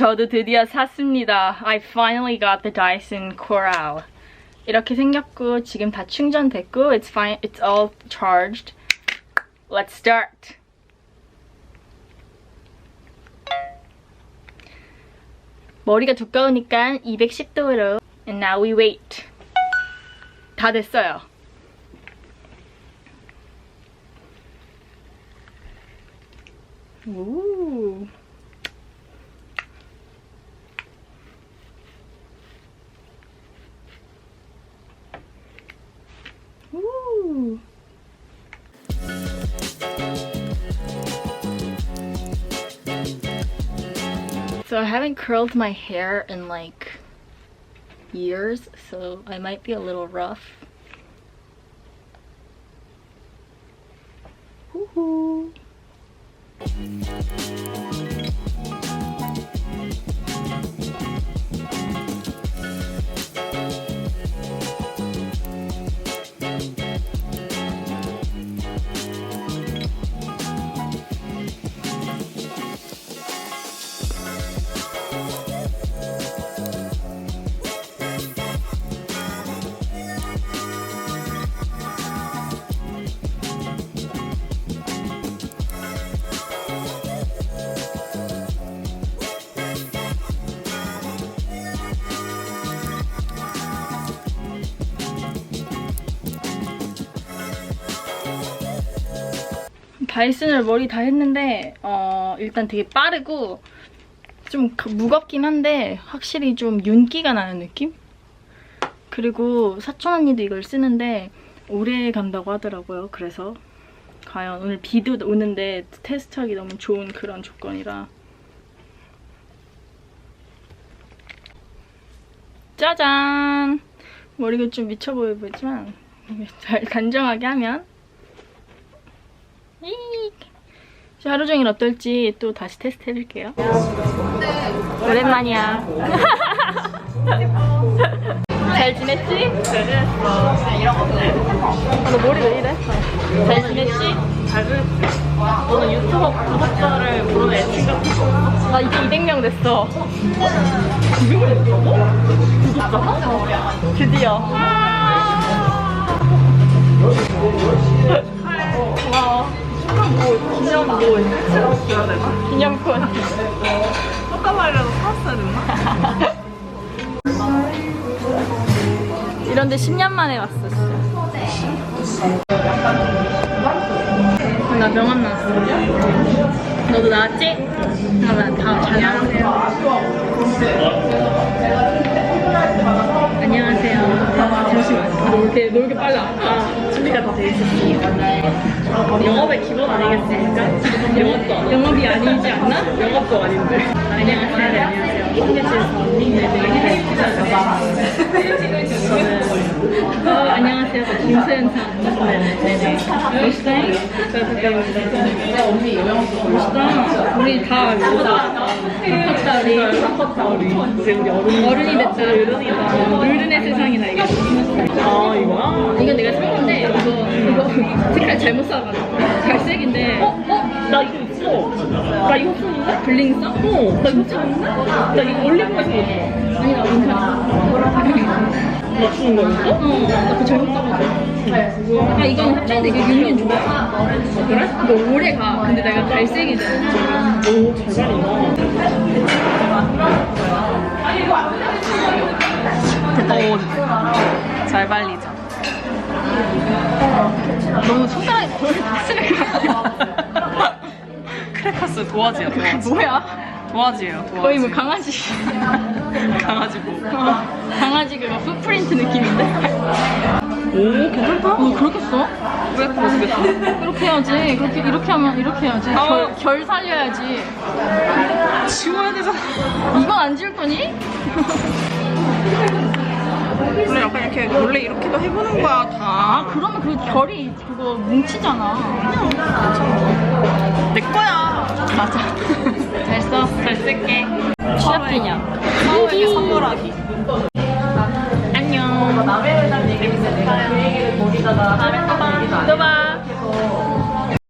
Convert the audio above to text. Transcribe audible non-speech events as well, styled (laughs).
저도 드디어 샀습니다. I finally got the Dyson Coral. 이렇게 생겼고 지금 다 충전됐고 it's fine, it's all charged. Let's start. 머리가 두꺼우니까 210도로 and now we wait. 다 됐어요. 오. 오. So I haven't curled my hair in like years, so I might be a little rough. Woohoo. 다이슨을 머리 다 했는데 어, 일단 되게 빠르고 좀 그- 무겁긴 한데 확실히 좀 윤기가 나는 느낌? 그리고 사촌 언니도 이걸 쓰는데 오래 간다고 하더라고요. 그래서 과연 오늘 비도 오는데 테스트하기 너무 좋은 그런 조건이라 짜잔! 머리가 좀 미쳐 보여 보이지만 잘 단정하게 하면 하루 종일 어떨지 또 다시 테스트 해볼게요. 오랜만이야. (laughs) 잘 지냈지? 아, 너 머리 왜 이래? 잘 지냈지? 잘 지냈어. 너는 유튜버 구독자를 부르는 애칭 없어? 나 이제 200명 됐어. 200명 됐다고? 구독자가? 드디어. 기념권. 꽃가발이라도 사왔어야 됐나? 이런데 10년 만에 왔어, 진짜. 나 병원 나왔어. 너도 나왔지? 잘 안녕하세요. 놀게, 놀게 빨라. 아, 준비가 다 돼 있었어. 영업의 기본 아니겠습니까? 영업도 안 영업이 아니지 않나? 영업도 아닌데. 안녕하세요. 네, 안녕하세요. 홍대시에서 언니네들이 저는 어. 저 김수현 사 네네. 멋있다. 멋있다. 우리 다 컸다 우리. 컸다 우리. 이제 우리 어른 어른이 됐다. 어른의 세상이다 이게. 아, 이거야? 이건 내가 산 건데 이거 이거 색깔 잘못 사가지고 갈색인데. 어? 어? 나 이거 있어. 나 이거 쓰는데? 블링 써? 어. 나 이거 쓰는데? 나 이거 올리브에서 줬어. 아니 나 인카. 나 주는 거 있어? 어, 나그 잘못 사가지고. 아 이건 합쳐인데 이게 윤기는 좋아. 그래? 이거 오래 가. 근데 내가 갈색이든. 오, 잘 자른다. 됐다. 잘 발리자. 너무 손가락에 볼을 다 쓰는 거 같아. (laughs) 크레카스 도화지야, 도화지. 뭐야? 도화지예요, 도화지. 거의 뭐 강아지. (laughs) 강아지 고 어, 강아지 그거 풋프린트 느낌인데? 오, 괜찮다. 어, 그렇게 써? 왜 모르겠어. 이렇게 해야지. 그렇게, 이렇게 하면 이렇게 해야지. 어. 결, 결 살려야지. 지워야 되잖아. 이건 안 지울 거니? 원래 약간 이렇게 원래 이렇게도 해보는 거야, 다. 아, 그러면 그 결이 그거 뭉치잖아. 내 거야. 맞아. 잘 쓸게. 취업 기념. 서우에게 선물하기. 안녕. 남의 회장 내가 그 얘기를 거기다가.